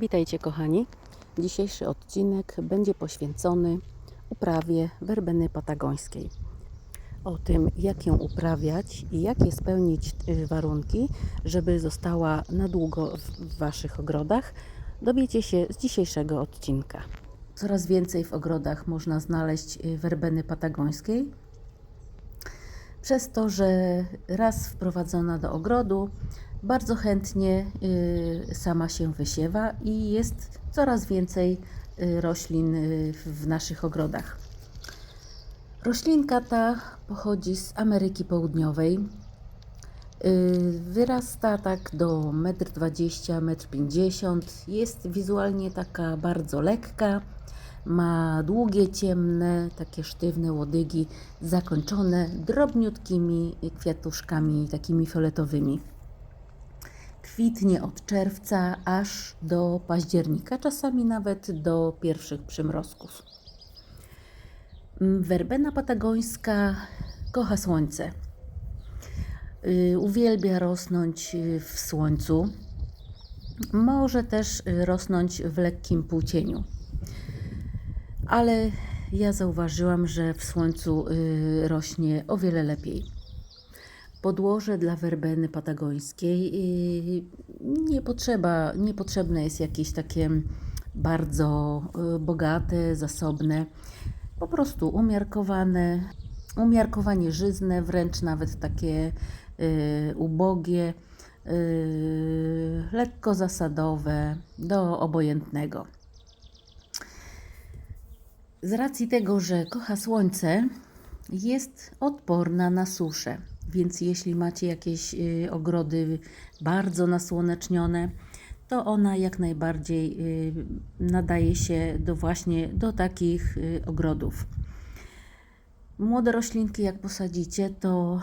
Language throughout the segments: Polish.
Witajcie kochani. Dzisiejszy odcinek będzie poświęcony uprawie werbeny patagońskiej. O tym, jak ją uprawiać i jakie spełnić y, warunki, żeby została na długo w- Waszych ogrodach, dowiecie się z dzisiejszego odcinka. Coraz więcej w ogrodach można znaleźć y, werbeny patagońskiej, przez to, że raz wprowadzona do ogrodu, bardzo chętnie y, sama się wysiewa i jest coraz więcej y, roślin y, w naszych ogrodach. Roślinka ta pochodzi z Ameryki Południowej. Wyrasta tak do 1,20 m, 1,50 m. Jest wizualnie taka bardzo lekka. Ma długie, ciemne, takie sztywne łodygi, zakończone drobniutkimi kwiatuszkami, takimi fioletowymi. Kwitnie od czerwca aż do października, czasami nawet do pierwszych przymrozków. Mm, Werbena patagońska kocha słońce. Y, Uwielbia rosnąć y, w słońcu. Może też y, rosnąć w lekkim półcieniu. Ale ja zauważyłam, że w słońcu rośnie o wiele lepiej. Podłoże dla werbeny patagońskiej nie potrzeba, niepotrzebne jest jakieś takie bardzo y, bogate, zasobne, po prostu umiarkowane, umiarkowanie żyzne, wręcz nawet takie y, ubogie, y, lekko zasadowe, do obojętnego. Z racji tego, że kocha słońce, jest odporna na suszę. Więc jeśli macie jakieś y, ogrody bardzo nasłonecznione, to ona jak najbardziej y, nadaje się do właśnie do takich y, ogrodów. Młode roślinki jak posadzicie, to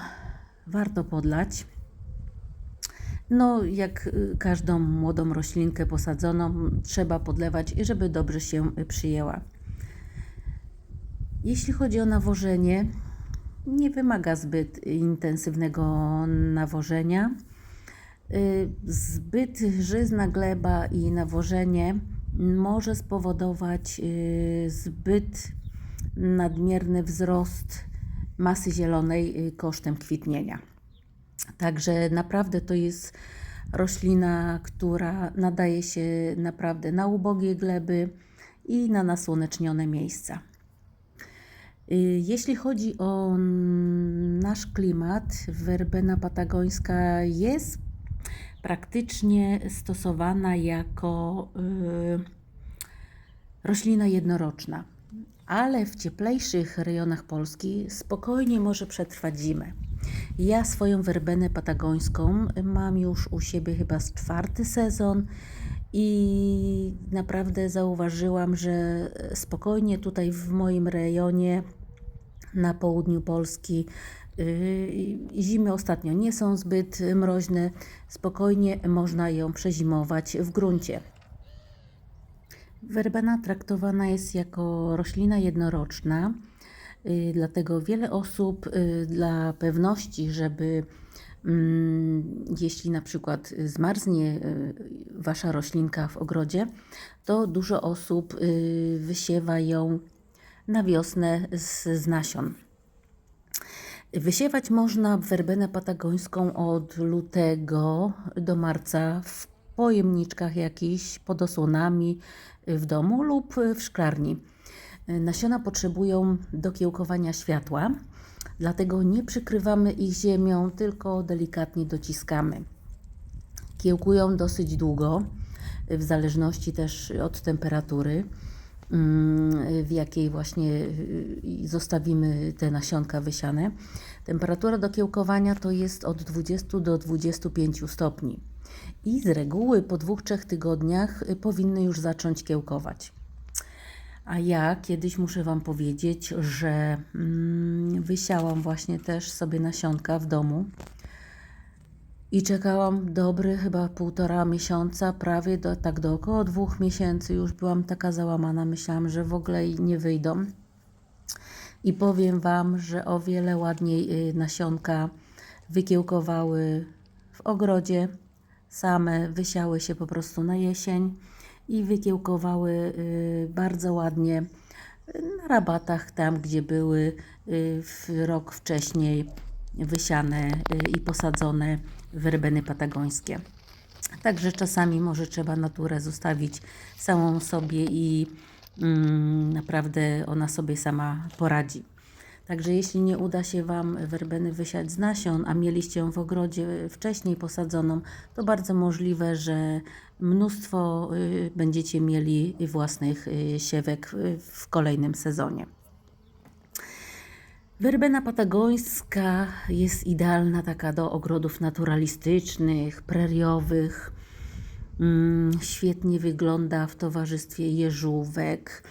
warto podlać. No, jak każdą młodą roślinkę posadzoną, trzeba podlewać, żeby dobrze się przyjęła. Jeśli chodzi o nawożenie, nie wymaga zbyt intensywnego nawożenia. Y, Zbyt żyzna gleba i nawożenie może spowodować y, zbyt nadmierny wzrost masy zielonej y, kosztem kwitnienia. Także naprawdę to jest roślina, która nadaje się naprawdę na ubogie gleby i na nasłonecznione miejsca. Y, Jeśli chodzi o nasz klimat, werbena patagońska jest praktycznie stosowana jako y, roślina jednoroczna, ale w cieplejszych rejonach Polski spokojnie może przetrwać zimę. Ja swoją werbenę patagońską mam już u siebie chyba z czwarty sezon i naprawdę zauważyłam, że spokojnie tutaj w moim rejonie na południu Polski yy, zimy ostatnio nie są zbyt mroźne, spokojnie można ją przezimować w gruncie. Werbena traktowana jest jako roślina jednoroczna, dlatego wiele osób y, dla pewności, żeby mm, jeśli na przykład zmarznie y, wasza roślinka w ogrodzie, to dużo osób y, wysiewa ją na wiosnę z, z nasion. Wysiewać można werbenę patagońską od lutego do marca w pojemniczkach jakichś pod osłonami w domu lub w szklarni. Nasiona potrzebują do kiełkowania światła, dlatego nie przykrywamy ich ziemią, tylko delikatnie dociskamy. Kiełkują dosyć długo, w zależności też od temperatury, mm, w jakiej właśnie y, zostawimy te nasionka wysiane. Temperatura do kiełkowania to jest od 20 do 25 stopni. I z reguły po dwóch, trzech tygodniach y, powinny już zacząć kiełkować. A ja kiedyś muszę Wam powiedzieć, że mm, wysiałam właśnie też sobie nasionka w domu i czekałam dobry chyba półtora miesiąca, prawie do, tak do około dwóch miesięcy. Już byłam taka załamana, myślałam, że w ogóle nie wyjdą. I powiem Wam, że o wiele ładniej y, nasionka wykiełkowały w ogrodzie, same wysiały się po prostu na jesień i wykiełkowały y, bardzo ładnie na rabatach, tam gdzie były y, w rok wcześniej wysiane y, i posadzone werbeny patagońskie. Także czasami może trzeba naturę zostawić samą sobie i mm, naprawdę ona sobie sama poradzi. Także jeśli nie uda się Wam werbeny wysiać z nasion, a mieliście ją w ogrodzie wcześniej posadzoną, to bardzo możliwe, że mnóstwo y, będziecie mieli własnych y, siewek y, w kolejnym sezonie. Werbena patagońska jest idealna taka do ogrodów naturalistycznych, preriowych. Mm, świetnie wygląda w towarzystwie jeżówek,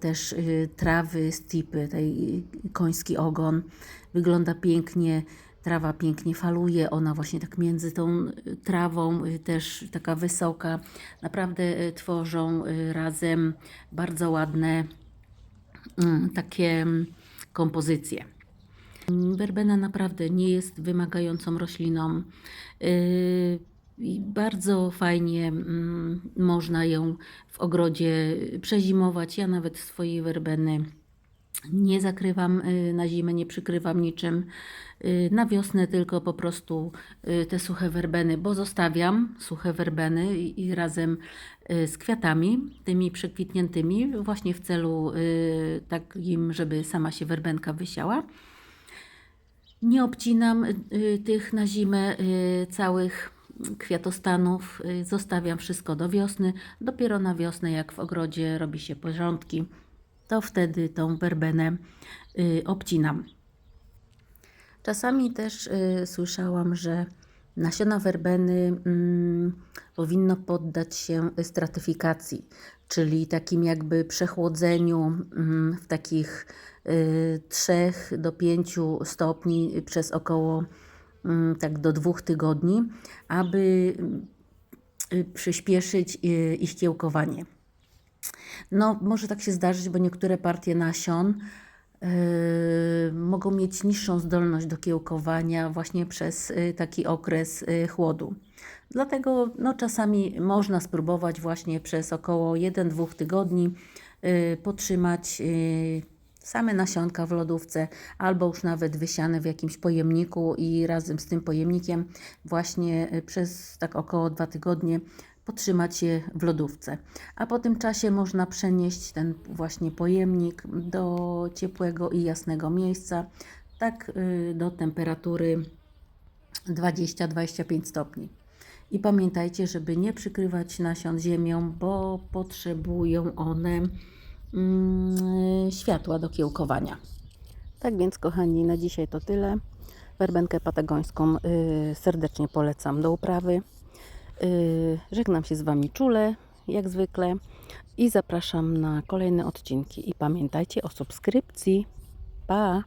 też y, trawy, stipy, tej koński ogon. Wygląda pięknie, trawa pięknie faluje, ona właśnie tak między tą y, trawą y, też taka wysoka. Naprawdę y, tworzą y, razem bardzo ładne mm, takie mm, kompozycje. Werbena naprawdę nie jest wymagającą rośliną. I bardzo fajnie mm, można ją w ogrodzie przezimować. Ja nawet swojej werbeny nie zakrywam y, na zimę, nie przykrywam niczym. Y, Na wiosnę tylko po prostu y, te suche werbeny, bo zostawiam suche werbeny i razem z kwiatami, tymi przekwitniętymi, właśnie w celu takim, żeby sama się werbenka wysiała. Nie obcinam tych na zimę całych kwiatostanów. Y, Zostawiam wszystko do wiosny. Dopiero na wiosnę, jak w ogrodzie robi się porządki, to wtedy tą werbenę y, obcinam. Czasami też y, słyszałam, że nasiona werbeny mm, powinno poddać się stratyfikacji, czyli takim jakby przechłodzeniu mm, w takich y, 3 do 5 stopni przez około tak do dwóch tygodni, aby y, przyspieszyć y, ich kiełkowanie. No, może tak się zdarzyć, bo niektóre partie nasion yy, mogą mieć niższą zdolność do kiełkowania właśnie przez yy, taki okres yy, chłodu. Dlatego no, czasami można spróbować właśnie przez około 1-2 tygodni potrzymać yy, same nasionka w lodówce, albo już nawet wysiane w jakimś pojemniku i razem z tym pojemnikiem właśnie yy, przez tak około 2 tygodnie potrzymać je w lodówce. A po tym czasie można przenieść ten właśnie pojemnik do ciepłego i jasnego miejsca, tak y, do temperatury 20-25 stopni. I pamiętajcie, żeby nie przykrywać nasion ziemią, bo potrzebują one światła do kiełkowania. Tak więc, kochani, na dzisiaj to tyle. Werbenkę patagońską y, serdecznie polecam do uprawy. Y, Żegnam się z Wami czule, jak zwykle, i zapraszam na kolejne odcinki. I pamiętajcie o subskrypcji. Pa!